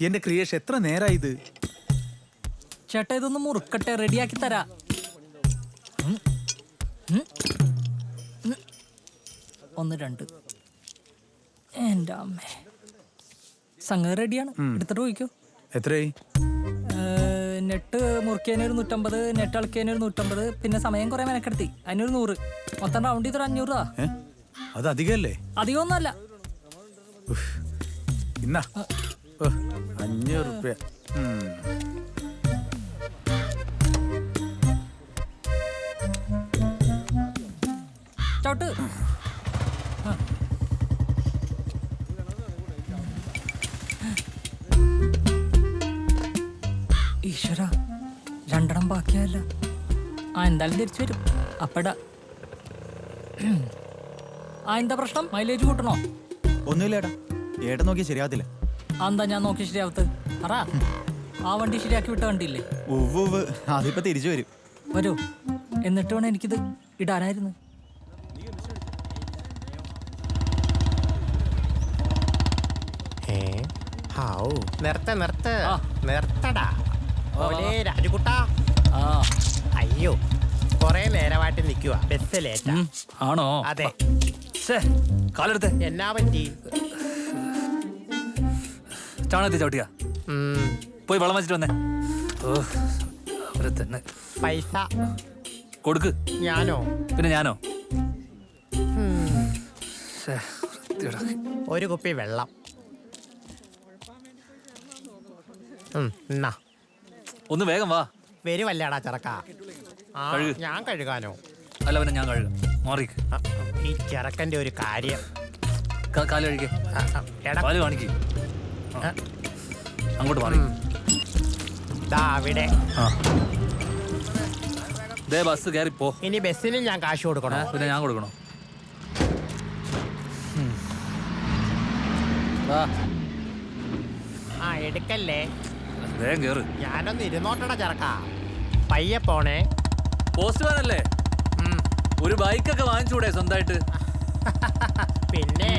എന്റെ ക്രിയേഷൻ എത്ര നേരായി ഇത്? ചേട്ടാ ഇതൊന്ന് മുറുക്കട്ടെ റെഡിയാക്കി തരാ. ഒന്ന് രണ്ട്. എന്റെ അമ്മേ. സംഗതി റെഡിയാണ്. എടുത്തിട്ട് പോയിക്കോ. എത്രയായി? നെട്ട് മുറുക്കിയതിന് ഒരു നൂറ്റമ്പത് നെട്ട് അളക്കിയതിനൊരു ഒരു നൂറ്റമ്പത് പിന്നെ സമയം കുറെ മെനക്കെടുത്തി. അതിനൊരു നൂറ്. മൊത്തം റൗണ്ട് ചെയ്തൊരു അഞ്ഞൂറ് രൂപ. അത് അധികമല്ലേ? അധികമൊന്നുമല്ല. അഞ്ഞൂറ് റുപ്യ. ഈശ്വര രണ്ടെണ്ണം ബാക്കിയല്ല ആ എന്തായാലും തിരിച്ചു വരും. അപ്പടാ. ആ എന്താ പ്രശ്നം? മൈലേജ് കൂട്ടണോ? ഒന്നുമില്ല ഏട്ടാ ഏട്ടൻ നോക്കിയാൽ ശരിയാകത്തില്ല എന്താ ഞാൻ നോക്കി ശരിയാവത്ത്? പറ. ആ വണ്ടി ശരിയാക്കി വിട്ട വണ്ടിയില്ലേ? ഉവ്വ് അതിപ്പോ തിരിച്ചു വരും. വരൂ. എന്നിട്ട് വേണം എനിക്കിത് ഇടാനായിരുന്നു. ഹാവൂ. നിർത്ത് നിർത്ത്. നിർത്തടാ. ഓലേ രാജുകുട്ടാ. ആ. അയ്യോ കൊറേ നേരമായിട്ട് നിൽക്കുക ബസ് ലേറ്റാ. ആണോ? അതെ. കാലെടുത്ത്. എന്നാ പറ്റി? ചാണകത്തി ചവിട്ടിയാ ഉം, പോയി വെള്ളം വെച്ചിട്ട് വന്നേ. ഓ അവരെ തന്നെ. പൈസ. കൊടുക്ക്. ഞാനോ? പിന്നെ ഞാനോ? ഉം, ശ്ശേ, വൃത്തികേടാക്കി. ഒരു കുപ്പി വെള്ളം. ഉം, എന്നാ ഒന്ന് വേഗം വാ. വരുവല്ലേടാ ചെറുക്ക ആ കഴുക്. ഞാൻ കഴുകാനോ? അല്ല പിന്നെ ഞാൻ കഴുകാം. മാറിക്ക്. ആ, ഈ ചെറുക്കന്റെ ഒരു കാര്യം. കാൽ ആ, എടാ. കാണിക്ക്. ആ, അങ്ങോട്ട് മാറി. അവിടെ. ആ. ദേ ബസ് കയറി പോ. ഇനി ബസ്സിന് ഞാൻ കാശ് കൊടുക്കണോ. പിന്നെ ഞാൻ കൊടുക്കണോ. ആ എടുക്കല്ലേ? വേഗം കേറ്. ഞാനൊന്ന് ഇരുന്നോട്ടടാ ചെറുക്ക. പയ്യെ പോണേ. പോസ്റ്റ്മാൻ അല്ലേ ഒരു ബൈക്കൊക്കെ വാങ്ങിച്ചൂടെ സ്വന്തമായിട്ട് പിന്നെ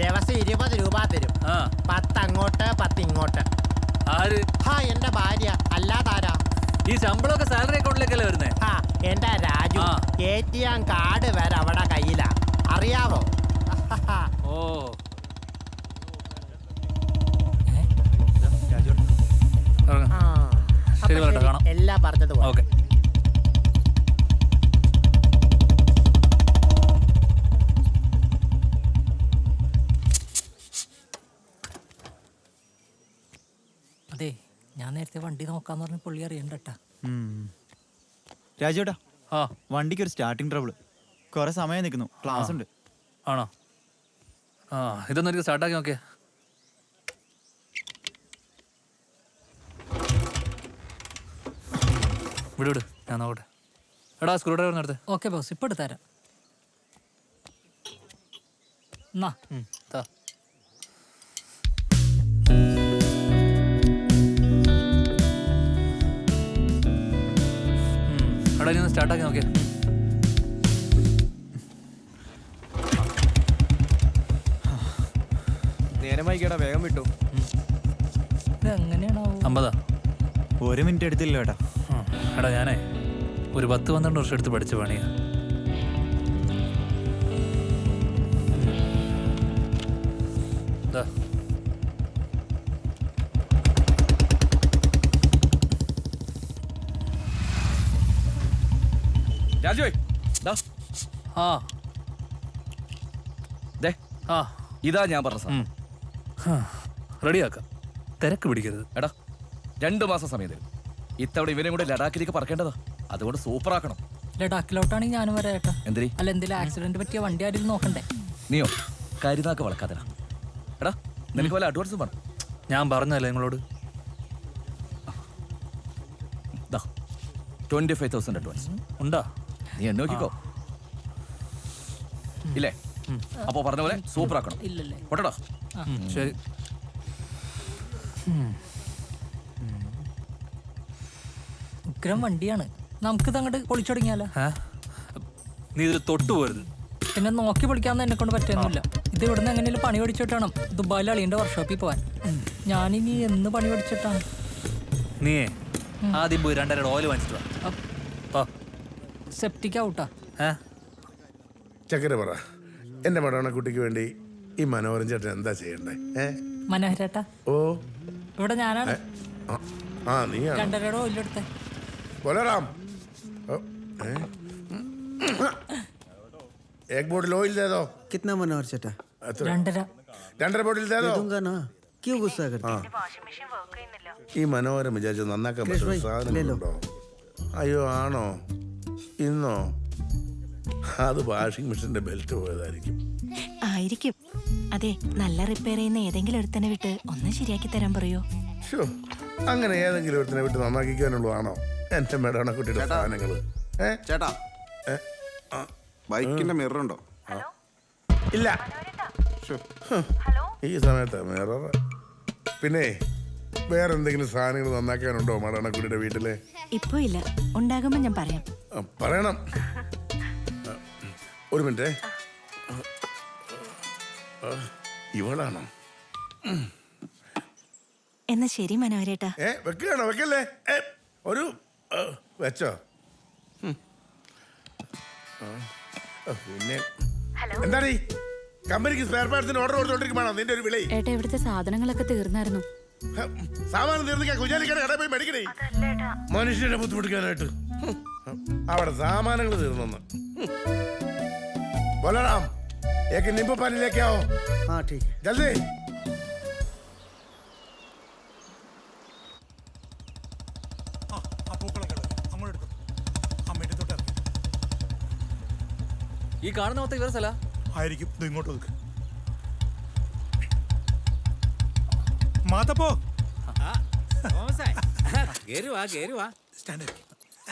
ദിവസം ഇരുപത് രൂപ തരും. ആ. പത്ത് അങ്ങോട്ട് പത്ത് ഇങ്ങോട്ട് ആര്? ഹാ എന്റെ ഭാര്യ. അല്ലാതാരാ? ഈ ശമ്പളമൊക്കെ സാലറി അക്കൗണ്ടിലേക്കല്ലേ വരുന്നേ? ഹാ എന്റെ രാജു ആ. എ ടി എം കാർഡ് വരെ അവിടെ കയ്യിലാ. അറിയാവോ? ഓ. ഇറങ്ങ്. ആ. അപ്പൊ ശരി വരട്ടെ, കാണാം. എല്ലാം പറഞ്ഞത്. ഓക്കെ. ഞാൻ നേരത്തെ വണ്ടി നോക്കാന്ന് പറഞ്ഞ പുള്ളി അറിയണ്ടട്ടാ. രാജേട്ടാ ആ. വണ്ടിക്ക് ഒരു സ്റ്റാർട്ടിങ് ട്രബിൾ കുറെ സമയം നിൽക്കുന്നു ക്ലാസ് ഉണ്ട്. ആണോ? ആ ഇതൊന്നും എനിക്ക് സ്റ്റാർട്ടാക്കി നോക്കിയേ. വിടു വിട്. ഞാൻ നോക്കട്ടെ. എടാ സ്ക്രൂ ഡ്രൈവർ നടത്തേ ഓക്കെ ബോസ് ഇപ്പൊ എടുത്തരാം എന്നാ ഇനി ഒന്ന് സ്റ്റാർട്ടാക്കി നോക്കിയാ. നേരം വൈകിയടാ വേഗം വിട്ടു. അമ്പതാ. ഒരു മിനിറ്റ് എടുത്തില്ല ഏട്ടാ എടാ ഞാനേ ഒരു പത്ത് പന്ത്രണ്ട് വർഷം എടുത്ത് പഠിച്ച പണിയാ. ദാ. രാജുവേ ദാ, ആ. ദേ ആ. ഇതാ ഞാൻ പറഞ്ഞ സാർ റെഡിയാക്കാം. തിരക്ക് പിടിക്കരുത്. എടാ രണ്ട് മാസം സമയം തരും ഇത്തവണ ഇവനെ കൂടെ ലഡാക്കിലേക്ക് പറക്കേണ്ടതാ. അതുകൊണ്ട് സൂപ്പർ ആക്കണം ലഡാക്കിലോട്ടാണെങ്കിൽ ഞാനും വരെ ഏട്ടാ എന്തിരി അല്ല എന്തെങ്കിലും ആക്സിഡന്റ് പറ്റിയ വണ്ടി ആരും നോക്കണ്ടേ? നീയോ? കരുതാക്ക വളക്കാതെടാ എടാ നിനക്ക് വല്ല അഡ്വാൻസും വേണം. ഞാൻ പറഞ്ഞല്ലേ നിങ്ങളോട്? ദാ ട്വന്റി ഫൈവ് തൗസൻഡ് അഡ്വാൻസ് ഉണ്ടാ. നീ എന്നെ നോക്കിക്കോ ഇല്ലേ? അപ്പോ പറഞ്ഞ പോലെ സൂപ്പർ ആക്കണം ഇല്ലല്ലേ. പൊട്ടടാ. ശരി. ഉഗ്രം വണ്ടിയാണ്. നമുക്കിത് അങ്ങോട്ട് പൊളിച്ചു തുടങ്ങിയാലോ നീ ഇതിൽ തൊട്ടു പോരുത്. പിന്നെ നോക്കി പൊളിക്കാന്ന് എന്നെ കൊണ്ട് പറ്റുന്നില്ല ഇത് ഇവിടുന്ന് എങ്ങനെയും പണി പഠിച്ചിട്ട് വേണം ദുബായിൽ അളിയന്റെ വർക്ക്ഷോപ്പിൽ പോവാൻ. ഞാനിനി എന്ന് പണി പഠിച്ചിട്ടാണ് നീയേ ആദ്യം പോയി രണ്ടരയുടെ ഓയിൽ വാങ്ങിച്ചിട്ട് വാ. സെപ്റ്റിക് ഔട്ടാ ഏ ചക്കര പറ എന്റെ മടവണക്കുട്ടിക്ക് വേണ്ടി ഈ മനോഹരൻ ചേട്ടൻ എന്താ ചെയ്യണ്ടേ ഏ മനോഹരേട്ടാ ഓ ഇവിടെ ഞാനാണ് ആ, ആ നീയാണ് രണ്ടരയുടെ ഓയിലെടുത്തേ ബോലറാം ഓ, ഏ? एक बोतल ऑयल दे दो कितना मनोहर चटा എത്ര? രണ്ടര രണ്ടര ബോട്ടിൽ ദേ ദോ दूंगा ना क्यों गुस्सा करते ഈ മനോഹരം വിചാരിച്ചു നന്നാക്കാൻ കൃഷ്ണ പറ്റുന്ന ഭായ്, സാധനങ്ങളുണ്ടോ അയ്യോ ആണോ ഇന്നോ? അത് വാഷിംഗ് മെഷീന്റെ ബെൽറ്റ് പോയതായിരിക്കും. ആയിരിക്കും. അതെ നല്ല റിപ്പയർ ചെയ്യുന്ന ഏതെങ്കിലും ഒരുത്തനെ വിട്ട് ഒന്ന് ശരിയാക്കി തരാൻ പറയോ? ഷോ അങ്ങനെ ഏതെങ്കിലും ഒരുത്തനെ വിട്ട് നന്നാക്കിക്കാനുള്ളതാണോ? എന്റെ മേടാണ് കുട്ടിയുടെ ഏ? ചേട്ടാ. ബൈക്കിന്റെ മിറർ ഉണ്ടോ? ഇല്ല. ശ്ശോ. ഈ സമയത്ത് മിറർ പിന്നെ വേറെ എന്തെങ്കിലും സാധനങ്ങൾ നന്നാക്കാനുണ്ടോ മടണക്കുടിയുടെ വീട്ടിൽ? ഇപ്പൊ ഇല്ല. ഉണ്ടാകുമ്പോ ഞാൻ പറയാം. ആ, പറയണം. ആ, ഒരു മിനിറ്റ്. ഇവളാണോ? എന്നാ ശരി മനോഹരേട്ടാ. ഏ വെക്കുകയാണോ? വെക്കല്ലേ? ഏ, ഒരു ആ, വെച്ചോ. ഉം. ആ, ആ, പിന്നെ. എന്താണീ കമ്പനിക്ക് സ്പെയർ പാർട്സിന് ഓർഡർ കൊടുത്തോണ്ടിരിക്കുമ്പോഴാണോ നിന്റെ ഒരു വിളി. ഏട്ടാ ഇവിടുത്തെ സാധനങ്ങളൊക്കെ തീർന്നായിരുന്നു. സാമാനം തീർന്നിക്കാൻ കുഞ്ഞാലിക്കട കടയിൽ പോയി മേടിക്കണേ മനുഷ്യനെ ബുദ്ധിമുട്ടിക്കാനായിട്ട് ഹും. അവിടെ സാമാനങ്ങൾ തീർന്നെന്ന് ബോലറാം ഏക്ക് നിമ്പ് പാനിലേക്കാവോ हाँ ठीक है ജൽദി ഈ കാണുന്ന മൊത്തം ഇവർ സ്ഥല ആയിരിക്കും ഇത് ഇങ്ങോട്ട് ഒതുക്ക് മാത്തപ്പോ കേരുവാ കേരുവാ സ്റ്റാൻഡ്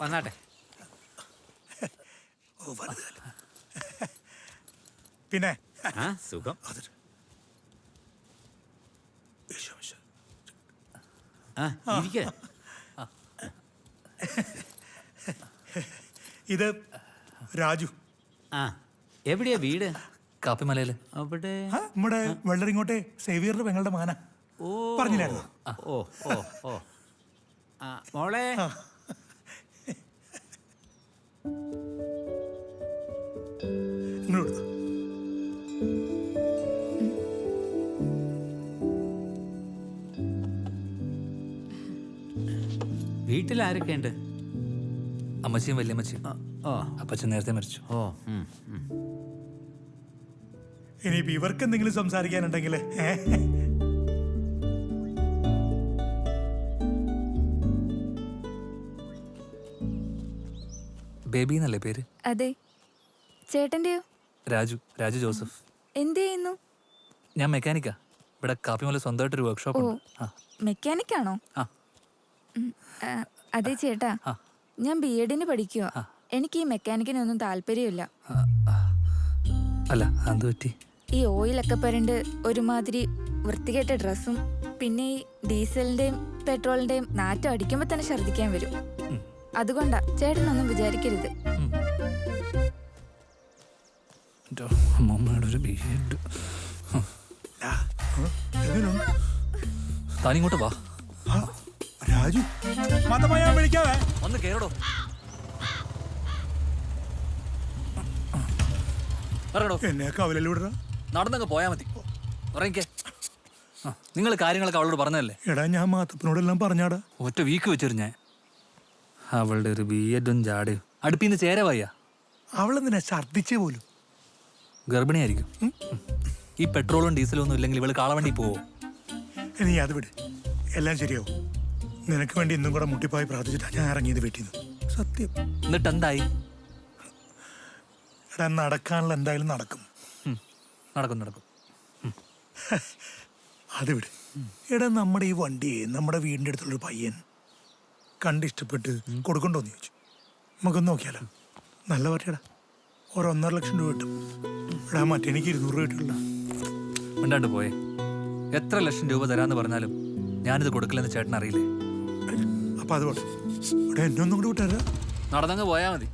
വന്നാട്ടെ. ഓ വലുതല്ല പിന്നെ. ആ സുഖം. അതൊരു ഈശോ, ഈശോ. ആ ഇരിക്ക. ഇത് രാജു. ആ എവിടെയാ വീട്? കാപ്പിമലയിൽ. അവിടെ. ആ, നമ്മുടെ വെള്ളരിങ്ങോട്ടെ സേവിയറിന്റെ പെങ്ങളുടെ മാന. പറഞ്ഞില്ലായിരുന്നോ? ഓ ഓ ഓ. ആ മോളെ. ഇങ്ങോട്ട് വീട്ടിൽ ആരൊക്കെ ഉണ്ട്? അമ്മച്ചിയും വല്യമ്മച്ചിയും. അപ്പച്ച അപ്പച്ചൻ നേരത്തെ മരിച്ചു. ഓ ഉം, ഉം. ഇനിയിപ്പോ ഇവർക്ക് എന്തെങ്കിലും സംസാരിക്കാനുണ്ടെങ്കിൽ ബേബി എന്നല്ലേ പേര്? അതെ. ചേട്ടന്റെയോ? രാജു രാജു ജോസഫ്. എന്ത് ചെയ്യുന്നു? ഞാൻ മെക്കാനിക്കാ. ഇവിടെ കാപ്പിമല സ്വന്തമായിട്ടൊരു വർക്ക്ഷോപ്പ് ഉണ്ട്. ആ. മെക്കാനിക് ആണോ ആ അതെ ചേട്ടാ. ആ. ഞാൻ ബി എഡിന് പഠിക്കുക എനിക്ക് ഈ മെക്കാനിക്കിനൊന്നും താല്പര്യമില്ല. ആ, ആ. അല്ല അത് പറ്റി? ഈ ഓയിലൊക്കെ പരണ്ട് ഒരുമാതിരി വൃത്തികെട്ട ഡ്രസ്സും പിന്നെ ഈ ഡീസലിന്റെയും പെട്രോളിന്റെയും നാറ്റം അടിക്കുമ്പോ തന്നെ ഛർദ്ദിക്കാൻ വരും. അതുകൊണ്ടാ ചേട്ടനൊന്നും വിചാരിക്കരുത്. അമ്മമ്മയുടെ ഒരു താനിങ്ങോട്ട് വാ. രാജു വിളിക്കാവേ. ഒന്ന് കേറടോ. ഇറങ്ങടോ. എന്നെ കവലല്ലേ വിടറ നടന്നങ്ങ് പോയാ മതി. ഇറങ്ങിക്കേ. നിങ്ങൾ കാര്യങ്ങളൊക്കെ അവളോട് പറഞ്ഞല്ലേ എടാ ഞാൻ മാത്തപ്പനോടെല്ലാം പറഞ്ഞാടാ. ഒറ്റ വീക്ക് വെച്ചിരുന്നേ ഞാൻ. അവളുടെ ഒരു ബിയറ്റും ചാടി. അടുപ്പിന്ന് ചേരവയ്യ അവളെന്തിനാ ഛർദ്ദിച്ചേ പോലും? ഗർഭിണിയായിരിക്കും. ഈ പെട്രോളും ഡീസലും ഒന്നും ഇല്ലെങ്കിൽ ഇവൾ കാളവണ്ടി പോവോ? നീ അത് വിട്. എല്ലാം ശരിയോ നിനക്ക് വേണ്ടി ഇന്നും കൂടെ മുട്ടിപ്പോയി പ്രാർത്ഥിച്ചിട്ടാണ് ഞാൻ ഇറങ്ങിയത് വീട്ടിൽ നിന്ന്. സത്യം. എന്നിട്ട് എന്തായി എടാ നടക്കാനുള്ള എന്തായാലും നടക്കും. നടക്കും നടക്കും. അത് വിട്. എടാ നമ്മുടെ ഈ വണ്ടിയെ നമ്മുടെ വീടിന്റെ അടുത്തുള്ളൊരു പയ്യൻ കണ്ടിഷ്ടപ്പെട്ട് കൊടുക്കണ്ടോന്ന് ചോദിച്ചു. നമുക്കൊന്ന് നോക്കിയാലോ? നല്ല പറ്റിയടാ ഒരു ഒന്നര ലക്ഷം രൂപ കിട്ടും. എടാ മറ്റെനിക്ക് ഇരുന്നൂറ് രൂപ കിട്ടില്ല മിണ്ടാണ്ട് പോയേ. എത്ര ലക്ഷം രൂപ തരാന്ന് പറഞ്ഞാലും ഞാനിത് കൊടുക്കില്ലെന്ന് ചേട്ടൻ അറിയില്ലേ അപ്പൊ അത് പോട്ടെ. എന്നൊന്നും എന്നെ ഒന്നും കൂടി വിട്ടാരാ നടന്നങ്ങ് പോയാ മതി.